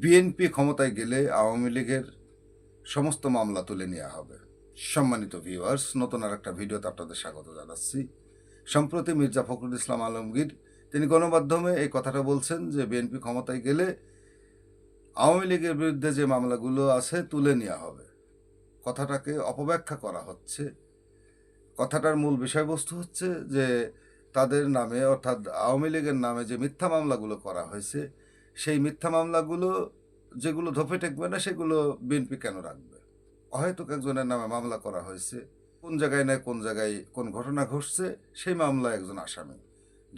BNP ক্ষমতায় গেলে আওয়ামী লীগের সমস্ত মামলা তুলে নেওয়া হবে। সম্মানিত ভিউয়ার্স নতুন আর একটা ভিডিওতে আপনাদের স্বাগত জানাচ্ছি। সম্প্রতি মির্জা ফখরুল ইসলাম আলমগীর, তিনি গণমাধ্যমে এই কথাটা বলছেন যে, বিএনপি ক্ষমতায় গেলে আওয়ামী লীগের বিরুদ্ধে যে মামলাগুলো আছে তুলে নেওয়া হবে। কথাটাকে অপব্যাখ্যা করা হচ্ছে। কথাটার মূল বিষয়বস্তু হচ্ছে যে, তাদের নামে অর্থাৎ আওয়ামী লীগের নামে যে মিথ্যা মামলাগুলো করা হয়েছে সেই মিথ্যা মামলাগুলো যেগুলো ধোপে টেকবে না, সেগুলো বিএনপি কেন রাখবে? হয়তো একজনের নামে মামলা করা হয়েছে। কোন জায়গায় না কোন জায়গায় কোন ঘটনা ঘটছে, সেই মামলা একজন আসামি।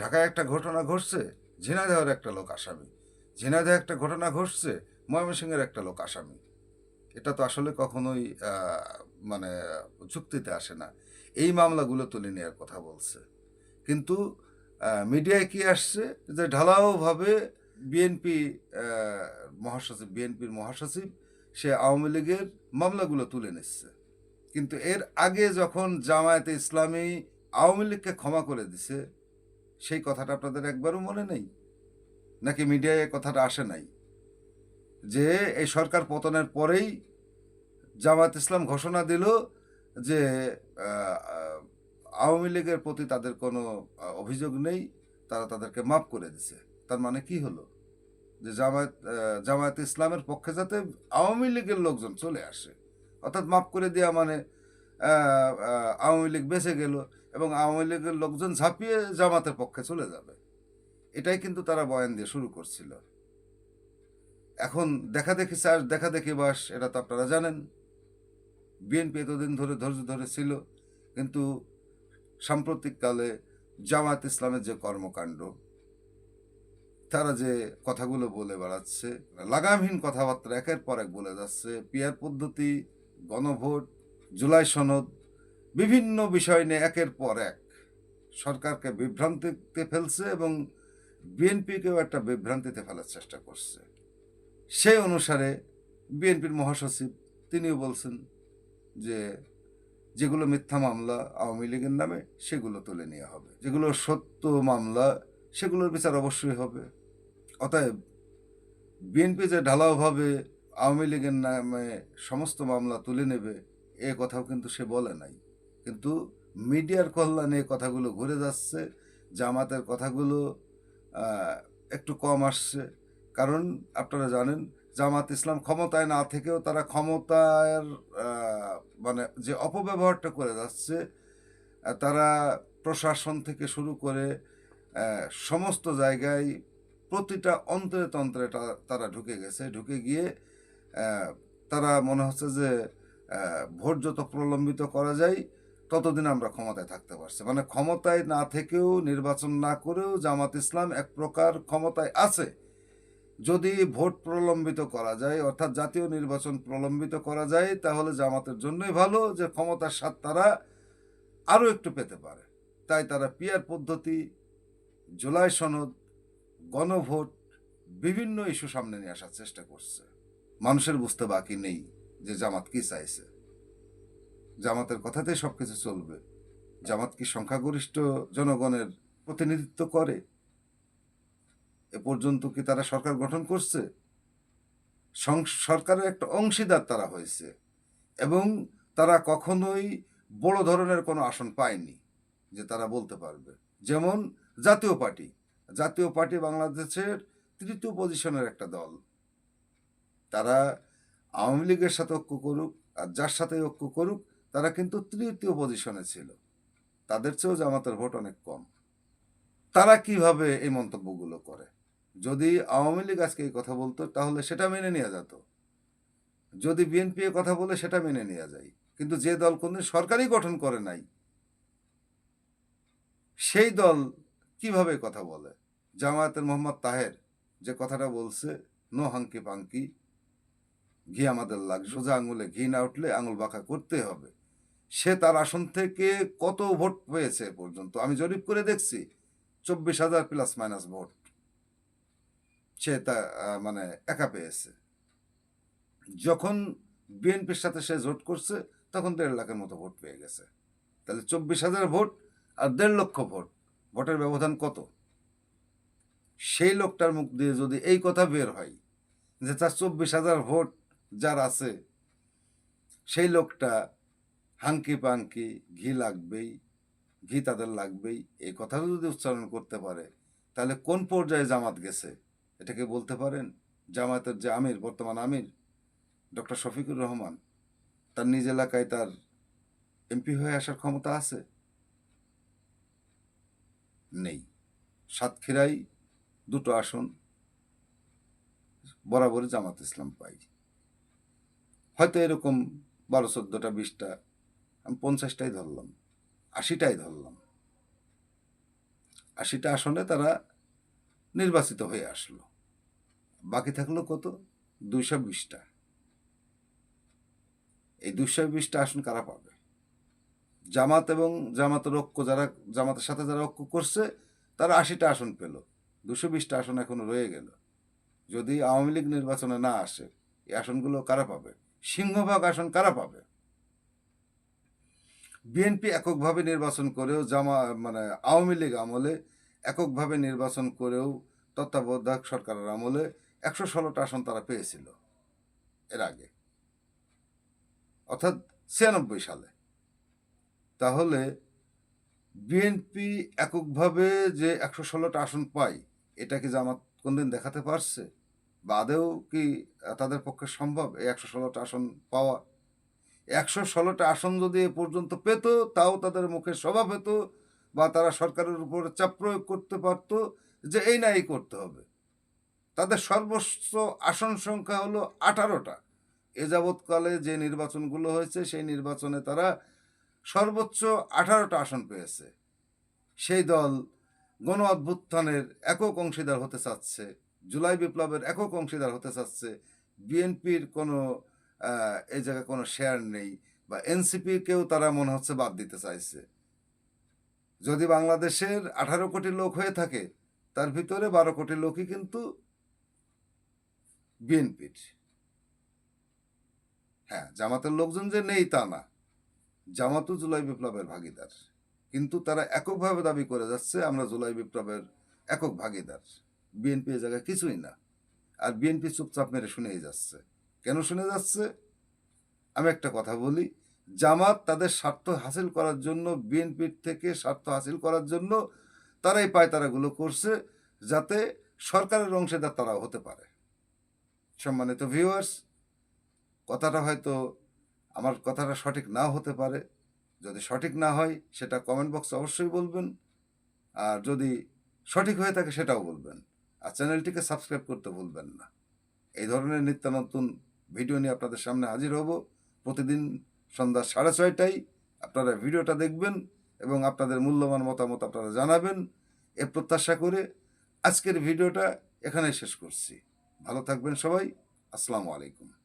ঢাকায় একটা ঘটনা ঘটছে, ঝিনাইদহের একটা লোক আসামি। ঝিনাইদহে একটা ঘটনা ঘটছে, ময়মনসিংহের একটা লোক আসামি। এটা তো আসলে কখনোই মানে যুক্তিতে আসে না। এই মামলাগুলো তুলে নেওয়ার কথা বলছে। কিন্তু মিডিয়ায় কি আসছে? যে ঢালাওভাবে বিএনপি মহাসচিব বিএনপির মহাসচিব, সে আওয়ামী লীগের মামলাগুলো তুলে নিচ্ছে। কিন্তু এর আগে যখন জামায়াতে ইসলামী আওয়ামী লীগকে ক্ষমা করে দিছে, সেই কথাটা আপনাদের একবারও মনে নেই? নাকি মিডিয়ায় কথাটা আসে নাই? যে এই সরকার পতনের পরেই জামায়াত ইসলাম ঘোষণা দিল যে আওয়ামী লীগের প্রতি তাদের কোনো অভিযোগ নেই, তারা তাদেরকে মাফ করে দিছে। তার মানে কি হলো? যে জামায়াত জামায়াত ইসলামের পক্ষে যাতে আওয়ামী লীগের লোকজন চলে আসে। অর্থাৎ মাফ করে দেওয়া মানে আওয়ামী লীগ বেঁচে গেল এবং আওয়ামী লীগের লোকজন ঝাঁপিয়ে জামাতের পক্ষে চলে যাবে। এটাই কিন্তু তারা বয়ান দিয়ে শুরু করছিল। এখন দেখা দেখি চাষ দেখা দেখি বাস, এটা তো আপনারা জানেন। বিএনপি এতদিন ধরে ধৈর্য ধরে ছিল কিন্তু সাম্প্রতিককালে জামায়াত ইসলামের যে কর্মকাণ্ড তারা যে কথাগুলো বলে বেড়াচ্ছে, লাগামহীন কথাবার্তা একের পর এক বলে যাচ্ছে, পিয়ার পদ্ধতি, গণভোট, জুলাই সনদ, বিভিন্ন বিষয় নিয়ে একের পর এক সরকারকে বিভ্রান্তিতে ফেলছে এবং বিএনপিকেও একটা বিভ্রান্তিতে ফেলার চেষ্টা করছে। সেই অনুসারে বিএনপির মহাসচিব তিনিও বলছেন যে যেগুলো মিথ্যা মামলা আওয়ামী লীগের নামে, সেগুলো তুলে নেওয়া হবে। যেগুলো সত্য মামলা, সেগুলোর বিচার অবশ্যই হবে। অতএব বিএনপি যে ঢালাওভাবে আওয়ামী লীগের নামে সমস্ত মামলা তুলে নেবে, এ কথাও কিন্তু সে বলে নাই। কিন্তু মিডিয়ার কল্যাণে এ কথাগুলো ঘুরে যাচ্ছে, জামাতের কথাগুলো একটু কম আসছে। কারণ আপনারা জানেন, জামাত ইসলাম ক্ষমতায় না থেকেও তারা ক্ষমতার মানে যে অপব্যবহারটা করে যাচ্ছে তারা প্রশাসন থেকে শুরু করে সমস্ত জায়গায় প্রতিটা অন্তরে তন্ত্রে তারা ঢুকে গেছে। ঢুকে গিয়ে তারা মনে হচ্ছে যে ভোট যত প্রলম্বিত করা যায়, ততদিন আমরা ক্ষমতায় থাকতে পারছি। মানে ক্ষমতায় না থেকেও, নির্বাচন না করেও জামাত ইসলাম এক প্রকার ক্ষমতায় আছে। যদি ভোট প্রলম্বিত করা যায়, অর্থাৎ জাতীয় নির্বাচন প্রলম্বিত করা যায়, তাহলে জামাতের জন্যই ভালো যে, ক্ষমতার স্বাদ তারা আরও একটু পেতে পারে। তাই তারা পিয়ার পদ্ধতি, জুলাই সনদ গণভোট বিভিন্ন ইস্যু সামনে নিয়ে আসার চেষ্টা করছে। মানুষের বুঝতে বাকি নেই যে জামাত কি চাইছে। জামাতের কথাতেই সব কিছু চলবে। জামাত কি সংখ্যাগরিষ্ঠ জনগণের প্রতিনিধিত্ব করে? এ পর্যন্ত কি তারা সরকার গঠন করছে? সরকারের একটা অংশীদার তারা হয়েছে এবং তারা কখনোই বড় ধরনের কোনো আসন পায়নি যে তারা বলতে পারবে। যেমন জাতীয় পার্টি। জাতীয় পার্টি বাংলাদেশের তৃতীয় পজিশনের একটা দল। তারা আওয়ামী লীগের সাথে ঐক্য করুক আর যার সাথে ঐক্য করুক, তারা কিন্তু তৃতীয় পজিশনে ছিল। তাদের চেয়েও জামাতের ভোট অনেক কম। তারা কীভাবে এই মন্তব্যগুলো করে? যদি আওয়ামী লীগ আজকে এই কথা বলতো, তাহলে সেটা মেনে নেওয়া যেত। যদি বিএনপি কথা বলে, সেটা মেনে নেওয়া যায়। কিন্তু যে দল কোনদিন সরকারই গঠন করে নাই, সেই দল কীভাবে কথা বলে? জামায়াতের মোহাম্মদ তাহের যে কথাটা বলছে, নো হাঙ্কি পাঙ্কি, ঘি আমাদের লাগ সোজা আঙুলে ঘি না উঠলে আঙুল বাঁকা করতে হবে। সে তার আসন থেকে কত ভোট পেয়েছে পর্যন্ত? আমি জরিপ করে দেখছি, চব্বিশ হাজার প্লাস মাইনাস ভোট সে তা মানে একা পেয়েছে। যখন বিএনপির সাথে সে জোট করছে, তখন দেড় লাখের মতো ভোট পেয়ে গেছে। তাহলে চব্বিশ হাজার ভোট আর দেড় লক্ষ ভোট, ভোটের ব্যবধান কত? সেই লোকটার মুখ দিয়ে যদি এই কথা বের হয় যে তার চব্বিশ হাজার ভোট যার আছে, সেই লোকটা হাঙ্কি পাঙ্কি ঘি লাগবেই, ঘি তাদের লাগবেই এই কথা যদি উচ্চারণ করতে পারে, তাহলে কোন পর্যায়ে জামাত গেছে? এটাকে বলতে পারেন? জামাতের যে আমির, বর্তমান আমির, ডক্টর শফিকুর রহমান, তার নিজ এলাকায় তার এমপি হয়ে আসার ক্ষমতা আছে? নেই। সাতক্ষীরাই দুটো আসন বরাবরই জামাত ইসলাম পাই। হয়তো এরকম বারো, চোদ্দোটা, বিশটা, আমি পঞ্চাশটাই ধরলাম, আশিটাই ধরলাম। আশিটা আসনে তারা নির্বাচিত হয়ে আসলো। বাকি থাকল কত? দুইশো বিশটা। এই দুইশো বিশটা আসন কারা পাবে? জামাত এবং জামাতের ঐক্য যারা, জামাতের সাথে যারা ঐক্য করছে, তারা আশিটা আসন পেল। দুশো বিশটা আসন এখনও রয়ে গেল। যদি আওয়ামী লীগ নির্বাচনে না আসে, এই আসনগুলো কারা পাবে? সিংহভাগ আসন কারা পাবে? বিএনপি এককভাবে নির্বাচন করেও, জামা মানে আওয়ামী লীগ আমলে এককভাবে নির্বাচন করেও তত্ত্বাবধায়ক সরকারের আমলে একশো ষোলোটা আসন তারা পেয়েছিল এর আগে। অর্থাৎ ছিয়ানব্বই সালে। তাহলে বিএনপি এককভাবে যে একশো ষোলোটা আসন পায় এটা কি জামাত কোনদিন দেখাতে পারছে? বা আদেও কি তাদের পক্ষে সম্ভব? এই একশো ষোলোটা আসন পাওয়া। একশো ষোলোটা আসন যদি এ পর্যন্ত পেত, তাও তাদের মুখে শোভা পেত বা তারা সরকারের উপর চাপ প্রয়োগ করতে পারত যে এই না এই করতে হবে। তাদের সর্বোচ্চ আসন সংখ্যা হলো আঠারোটা। এ যাবৎকালে যে নির্বাচনগুলো হয়েছে, সেই নির্বাচনে তারা সর্বোচ্চ আঠারোটা আসন পেয়েছে। সেই দল গণ অভ্যুত্থানের একক অংশীদার হতে চাচ্ছে, জুলাই বিপ্লবের একক অংশীদার হতে চাচ্ছে, বিএনপির কোনো এই জায়গায় কোনো শেয়ার নেই বা এনসিপিকেও তারা মনে হচ্ছে বাদ দিতে চাইছে। যদি বাংলাদেশের আঠারো কোটি লোক হয়ে থাকে, তার ভিতরে বারো কোটি লোকই কিন্তু বিএনপির। হ্যাঁ জামাতের লোকজন যে নেই তা না। জামাতও জুলাই বিপ্লবের ভাগিদার। কিন্তু তারা এককভাবে দাবি করে যাচ্ছে, আমরা জুলাই বিপ্লবের একক ভাগিদার। বিএনপি জায়গায় কিছুই না। আর বিএনপি চুপচাপ মেরে শুনেই যাচ্ছে। কেন শুনে যাচ্ছে? আমি একটা কথা বলি, জামাত তাদের স্বার্থ হাসিল করার জন্য, বিএনপির থেকে স্বার্থ হাসিল করার জন্য তারাই পায় পায়তারাগুলো করছে, যাতে সরকারের অংশীদার তারাও হতে পারে। সম্মানিত ভিউয়ার্স কথাটা হয়তো আমার কথাটা সঠিক নাও হতে পারে। যদি সঠিক না হয়, সেটা কমেন্ট বক্সে অবশ্যই বলবেন। আর যদি সঠিক হয়ে থাকে, সেটাও বলবেন। আর চ্যানেলটিকে সাবস্ক্রাইব করতে ভুলবেন না। এই ধরনের নিত্য নতুন ভিডিও নিয়ে আপনাদের সামনে হাজির হব। প্রতিদিন সন্ধ্যা সাড়ে ছয়টায় আপনারা ভিডিওটা দেখবেন এবং আপনাদের মূল্যবান মতামত আপনারা জানাবেন। এ প্রত্যাশা করে আজকের ভিডিওটা এখানে শেষ করছি। ভালো থাকবেন সবাই। আসসালামু আলাইকুম।